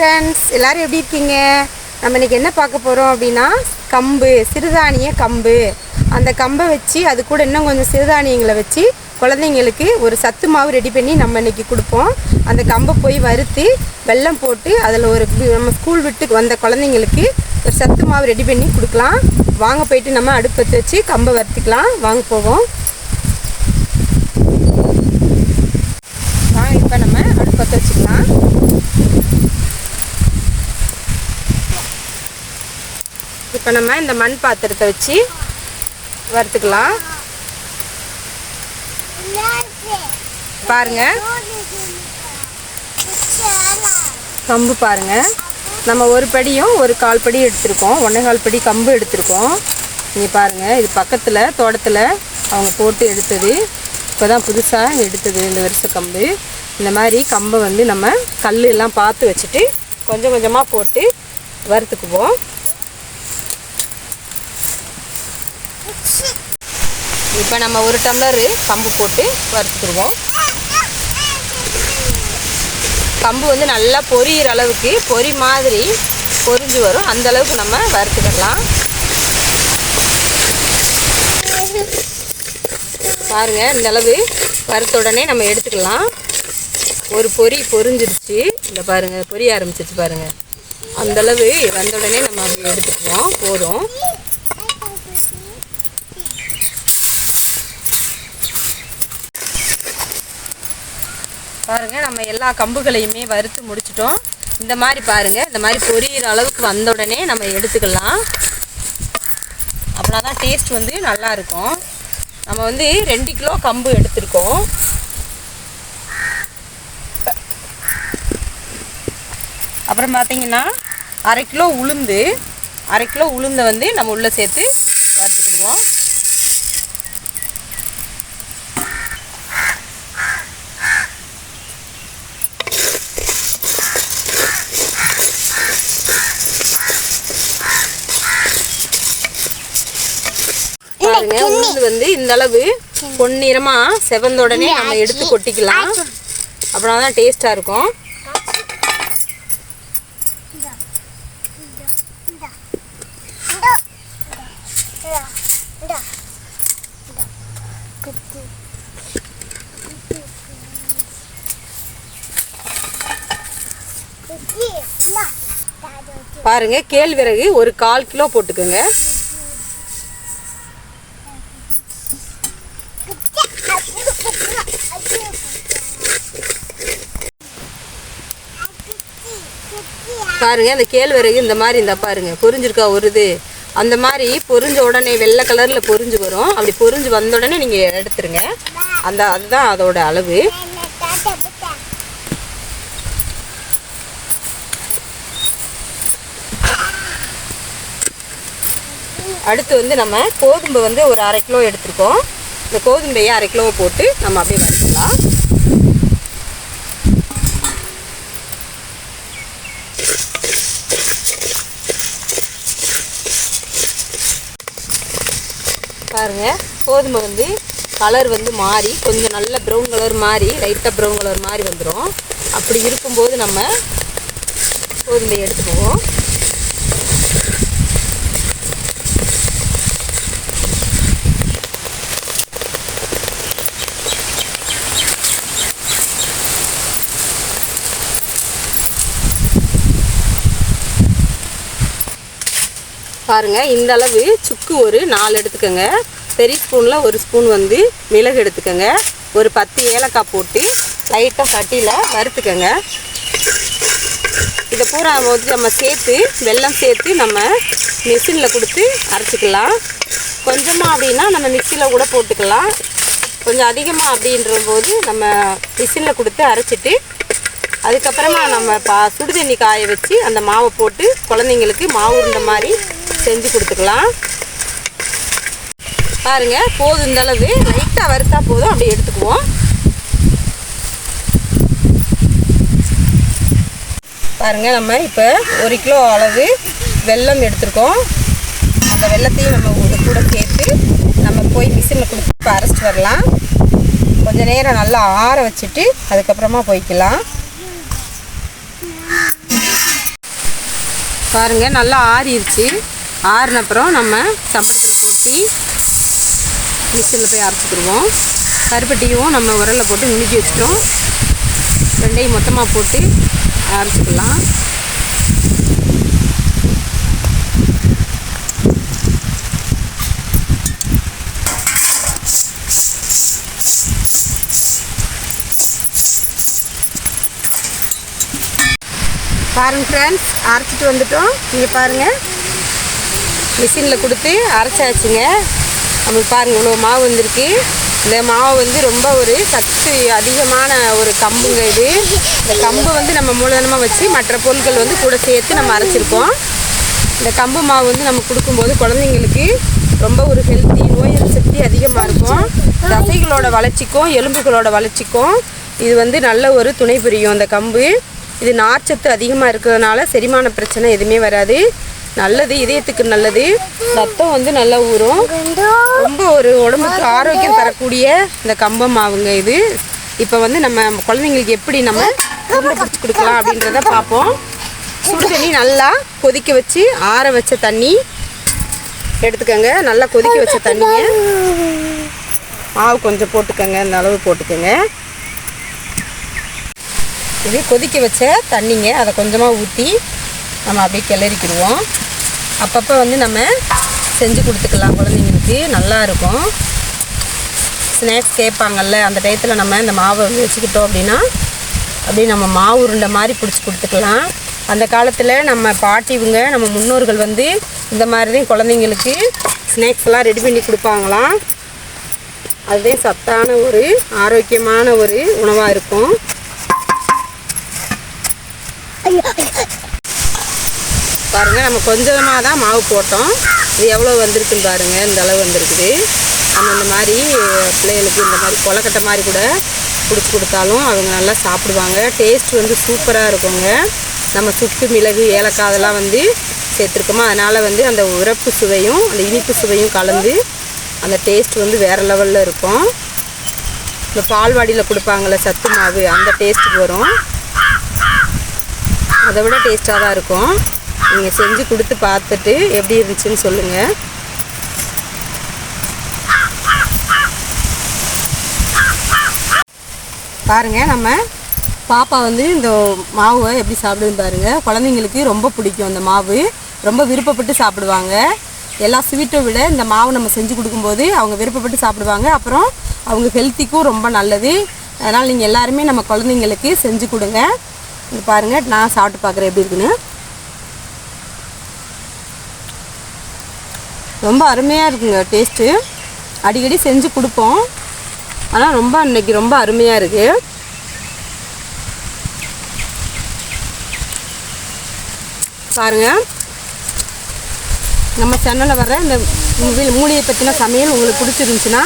Friends எல்லோரும் எப்படி இருக்கீங்க? நம்ம இன்னைக்கு என்ன பார்க்க போகிறோம் அப்படின்னா கம்பு சிறுதானிய கம்பு. அந்த கம்பை வச்சு அது கூட இன்னும் கொஞ்சம் சிறுதானியங்களை வச்சு குழந்தைங்களுக்கு ஒரு சத்து மாவு ரெடி பண்ணி நம்ம இன்றைக்கி கொடுப்போம். அந்த கம்பை போய் வறுத்து வெல்லம் போட்டு அதில் ஒரு நம்ம ஸ்கூல் விட்டு வந்த குழந்தைங்களுக்கு ஒரு சத்து மாவு ரெடி பண்ணி கொடுக்கலாம். வாங்க போயிட்டு நம்ம அடுப்பு பற்ற வச்சு கம்பை வறுத்துக்கலாம். வாங்க போவோம். வாங்க இப்போ நம்ம அடுப்பு பற்ற வச்சுக்கலாம். இப்போ நம்ம இந்த மண் பாத்திரத்தை வச்சு வறுத்துக்கலாம். பாருங்க. கம்பு பாருங்க. நம்ம ஒரு படியும் ஒரு கால் படி எடுத்திருக்கோம். ஒன்றே கால் படி கம்பு எடுத்திருக்கோம். நீங்கள் பாருங்கள் இது பக்கத்தில் தோட்டத்தில் அவங்க போட்டு எடுத்தது. இப்போ தான் புதுசாக எடுத்தது இந்த வருஷ கம்பு. இந்த மாதிரி கம்பை வந்து நம்ம கல் எல்லாம் பார்த்து வச்சுட்டு கொஞ்சம் கொஞ்சமாக போட்டு வறுத்துக்குவோம். இப்போ நம்ம ஒரு டம்ளர் கம்பு போட்டு வறுத்துக்கிடுவோம் கம்பு வந்து நல்லா பொரியிற அளவுக்கு பொரி மாதிரி பொரிஞ்சு வரும். அந்த அளவுக்கு நம்ம வறுத்துக்கிடலாம் பாருங்க இந்த அளவு வறுத்த உடனே நம்ம எடுத்துக்கலாம். ஒரு பொரி பொரிஞ்சிருச்சு. இந்த பாருங்கள் பொரிய ஆரம்பிச்சிருச்சு பாருங்கள் அந்தளவு வந்த உடனே நம்ம அப்படி எடுத்துக்குவோம் போதும். பாருங்கள் நம்ம எல்லா கம்புகளையுமே வறுத்து முடிச்சிட்டோம். இந்த மாதிரி பாருங்கள் இந்த மாதிரி பொரியிற அளவுக்கு வந்த உடனே நம்ம எடுத்துக்கலாம். அப்படின்னா தான் டேஸ்ட் வந்து நல்லா இருக்கும். நம்ம வந்து ரெண்டு கிலோ கம்பு எடுத்திருக்கோம். அப்புறம் பார்த்தீங்கன்னா அரை கிலோ உளுந்து அரை கிலோ உளுந்தை வந்து நம்ம உள்ளே சேர்த்து வறுத்துக்கிடுவோம். உளுந்து வந்து இந்த அளவு பொன்னிறமா செவந்த உடனே நம்ம எடுத்து கொட்டிக்கலாம். அப்படின்னா தான் டேஸ்டா இருக்கும். பாருங்க கேழ்விறகு ஒரு கால் கிலோ போட்டுக்கோங்க. பாருங்க அந்த கேழ்வரகு இந்த மாதிரி இந்த பாருங்க பொரிஞ்சிருக்கா வருது அந்த மாதிரி பொரிஞ்ச உடனே வெள்ளை கலரில் பொரிஞ்சு வரும். அப்படி பொரிஞ்சு வந்த உடனே நீங்கள் எடுத்துருங்க. அந்த அதுதான் அதோட அளவு. அடுத்து வந்து நம்ம கோதுமை வந்து ஒரு அரை கிலோ எடுத்திருக்கோம். இந்த கோதுமையை அரை கிலோ போட்டு நம்ம அப்படியே வறுக்கலாம் பாருங்கள் கோதுமை வந்து கலர் வந்து மாறி கொஞ்சம் நல்ல ப்ரௌன் கலர் மாறி லைட்டாக ப்ரௌன் கலர் மாதிரி வந்துடும் அப்படி இருக்கும்போது நம்ம கோதுமையை எடுத்துக்குவோம். பாருங்கள் இந்த அளவு சுக்கு ஒரு நாலு எடுத்துக்கோங்க. பெரிய ஸ்பூனில் ஒரு ஸ்பூன் வந்து மிளகு எடுத்துக்கோங்க. ஒரு பத்து ஏலக்காய் போட்டு லைட்டாக சட்டியில் வறுத்துக்கோங்க. இதை பூரா வந்து நம்ம சேர்த்து வெல்லம் சேர்த்து நம்ம மிஷினில் கொடுத்து அரைச்சிக்கலாம். கொஞ்சமாக அப்படின்னா நம்ம மிக்சியில் கூட போட்டுக்கலாம். கொஞ்சம் அதிகமாக அப்படின்ற போது நம்ம மிஷினில் கொடுத்து அரைச்சிட்டு அதுக்கப்புறமா நம்ம பா சுடுதண்ணி காய வச்சு அந்த மாவை போட்டு குழந்தைங்களுக்கு மாவு உருண்டை மாதிரி செஞ்சு கொடுத்துக்கலாம். பாருங்க போதும் இந்த அளவு. லைட்டாக வறுத்தா போதும் அப்படி எடுத்துக்குவோம். பாருங்க நம்ம இப்போ ஒரு கிலோ அளவு வெல்லம் எடுத்திருக்கோம். அந்த வெல்லத்தையும் நம்ம ஒரு கூட சேர்த்து நம்ம போய் மிஷினில் கொடுத்து இப்போ அரைச்சிட்டு வரலாம். கொஞ்சம் நேரம் நல்லா ஆற வச்சுட்டு அதுக்கப்புறமா போய்க்கலாம். பாருங்கள் நல்லா ஆறிடுச்சு ஆறின அப்புறம் நம்ம சம்பளத்தில் கொட்டி மிக்சியில் போய் அரைச்சிக்கிடுவோம். கருப்பட்டியும் நம்ம உரலில் போட்டு நுணுக்கி வச்சிட்டோம். ரெண்டையும் மொத்தமாக போட்டு அரைச்சிக்கலாம். பாருங்க ஃப்ரெண்ட்ஸ் அரைச்சிட்டு வந்துட்டோம். நீங்கள் பாருங்கள் மிஷினில் கொடுத்து அரைச்சாச்சுங்க. நம்மளுக்கு பாருங்கள் இவ்வளோ மாவு வந்திருக்கு. இந்த மாவு வந்து ரொம்ப ஒரு சத்து அதிகமான ஒரு கம்புங்க இது. இந்த கம்பு வந்து நம்ம மூலதனமாக வச்சு மற்ற பொருட்கள் வந்து கூட சேர்த்து நம்ம அரைச்சிருக்கோம். இந்த கம்பு மாவு வந்து நம்ம கொடுக்கும்போது குழந்தைங்களுக்கு ரொம்ப ஒரு ஹெல்த்தி நோய் சக்தி அதிகமாக இருக்கும். தசைகளோட வளர்ச்சிக்கும் எலும்புகளோட வளர்ச்சிக்கும் இது வந்து நல்ல ஒரு துணை புரியும். இந்த கம்பு இது நார்ச்சத்து அதிகமாக இருக்கிறதுனால செரிமான பிரச்சனை எதுவுமே வராது. நல்லது இதயத்துக்கு நல்லது. ரத்தம் வந்து நல்லா ஊறும். ரொம்ப ஒரு உடம்புக்கு ஆரோக்கியம் தரக்கூடிய இந்த கம்பம் மாவுங்க இது. இப்போ வந்து நம்ம குழந்தைங்களுக்கு எப்படி நம்ம உருண்டை பிடிச்சி கொடுக்கலாம் அப்படின்றத பார்ப்போம். சுடு தண்ணி நல்லா கொதிக்க வச்சு ஆற வச்ச தண்ணி எடுத்துக்கோங்க. நல்லா கொதிக்க வச்ச தண்ணியை மாவு கொஞ்சம் போட்டுக்கோங்க. இந்த அளவு போட்டுக்கோங்க. இது கொதிக்க வச்ச தண்ணிங்க அதை கொஞ்சமாக ஊற்றி நம்ம அப்படியே கிளறிக்கிடுவோம். அப்பப்போ வந்து நம்ம செஞ்சு கொடுத்துக்கலாம் குழந்தைங்களுக்கு. நல்லா இருக்கும். ஸ்நாக்ஸ் கேட்பாங்கல்ல அந்த டயத்தில் நம்ம இந்த மாவை வந்து வச்சுக்கிட்டோம் அப்படின்னா அப்படியே நம்ம மாவு உருண்டை மாதிரி பிடிச்சி கொடுத்துக்கலாம். அந்த காலத்தில் நம்ம பாட்டிவங்க நம்ம முன்னோர்கள் வந்து இந்த மாதிரி தான் குழந்தைங்களுக்கு ஸ்நாக்ஸ்லாம் ரெடி பண்ணி கொடுப்பாங்களாம். அதுதான் சத்தான ஒரு ஆரோக்கியமான ஒரு உணவாக இருக்கும். பாருங்கள் நம்ம கொஞ்சமாக தான் மாவு போட்டோம். இது எவ்வளோ வந்திருக்குன்னு பாருங்கள் இந்த அளவு வந்திருக்குது. நம்ம இந்த மாதிரி பிள்ளைகளுக்கு இந்த மாதிரி கொலக்கட்டை மாதிரி கூட பிடிச்சி கொடுத்தாலும் அவங்க நல்லா சாப்பிடுவாங்க. டேஸ்ட் வந்து சூப்பராக இருக்குங்க. நம்ம சுக்கு மிளகு ஏலக்காய் அதெல்லாம் வந்து சேர்த்துருக்கோமா. அதனால் வந்து அந்த உரப்பு சுவையும் அந்த இனிப்பு சுவையும் கலந்து அந்த டேஸ்ட் வந்து வேறு லெவலில் இருக்கும். இந்த பால்வாடியில் கொடுப்பாங்கள்ல சத்து மாவு அந்த டேஸ்ட்டுக்கு வரும். அதை விட டேஸ்ட்டாக தான் இருக்கும். நீங்கள் செஞ்சு கொடுத்து பார்த்துட்டு எப்படி இருந்துச்சுன்னு சொல்லுங்கள் பாருங்கள் நம்ம பாப்பா வந்து இந்த மாவை எப்படி சாப்பிடுன்னு பாருங்கள் குழந்தைங்களுக்கு ரொம்ப பிடிக்கும் அந்த மாவு. ரொம்ப விருப்பப்பட்டு சாப்பிடுவாங்க. எல்லா ஸ்வீட்டை விட இந்த மாவு நம்ம செஞ்சு கொடுக்கும்போது அவங்க விருப்பப்பட்டு சாப்பிடுவாங்க. அப்புறம் அவங்க ஹெல்த்திக்கும் ரொம்ப நல்லது. அதனால் நீங்கள் எல்லாருமே நம்ம குழந்தைங்களுக்கு செஞ்சு கொடுங்க. இது பாருங்கள் நான் சாப்பிட்டு பார்க்குறேன் எப்படி இருக்குன்னு. ரொம்ப அருமையாக இருக்குங்க டேஸ்ட்டு. அடிக்கடி செஞ்சு கொடுப்போம். ஆனால் ரொம்ப இன்றைக்கி ரொம்ப அருமையாக இருக்குது பாருங்கள் நம்ம சேனலில் வர இந்த மூவி- மூலிகை பற்றின சமையல் உங்களுக்கு பிடிச்சிருந்துச்சுன்னா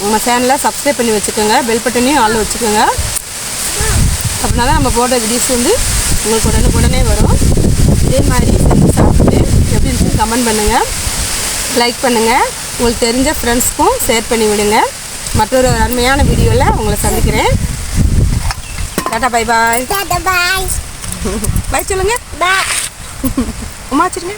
நம்ம சேனலை சப்ஸ்கிரைப் பண்ணி வச்சுக்கோங்க. பெல் பட்டனையும் ஆள் வச்சுக்கோங்க. அப்படின்னா தான் நம்ம போடுற வீடியோஸ் வந்து உங்களுக்கு உடனே உடனே வரும். இதே மாதிரி செஞ்சு சாப்பிட்டு எப்படி இருந்துச்சு கமெண்ட் பண்ணுங்கள் லைக் பண்ணுங்கள் உங்களுக்கு தெரிஞ்ச ஃப்ரெண்ட்ஸ்க்கும் ஷேர் பண்ணி விடுங்க. மற்றொரு அருமையான வீடியோவில் உங்களை சந்திக்கிறேன். Tata bye bye Tada bye. Bye சொல்லுங்கள் Bye. உமா வச்சுருங்க.